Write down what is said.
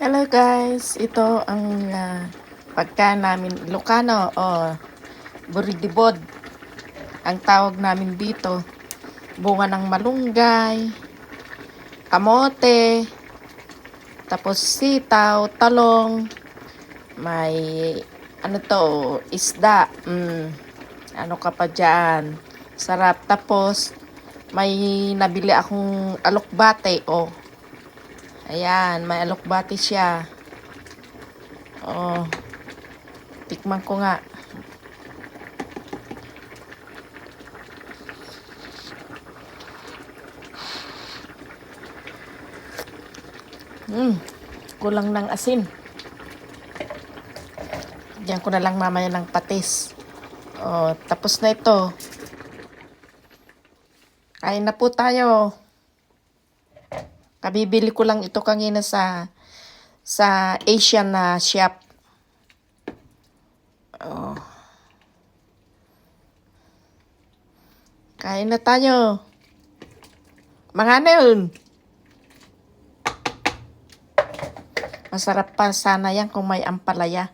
Hello guys, ito ang uh, pagka namin Ilocano o buridibod. Ang tawag namin dito. Bunga ng malunggay, kamote, tapos sitaw, talong, may ano to, isda. Mm, ano ka pa dyan? Sarap. Tapos may nabili akong alokbate. Oh, Ayan, may alokbati siya. Oh. Tikman ko nga. Hmm, kulang ng asin. Diyan ko na lang mamaya ng patis. Oh, tapos na ito. Kain na po tayo. Kabibili ko lang ito kanina sa sa Asian na shop. Oh. Kain na tayo. Mga yun? Masarap pa sana yan kung may ampalaya.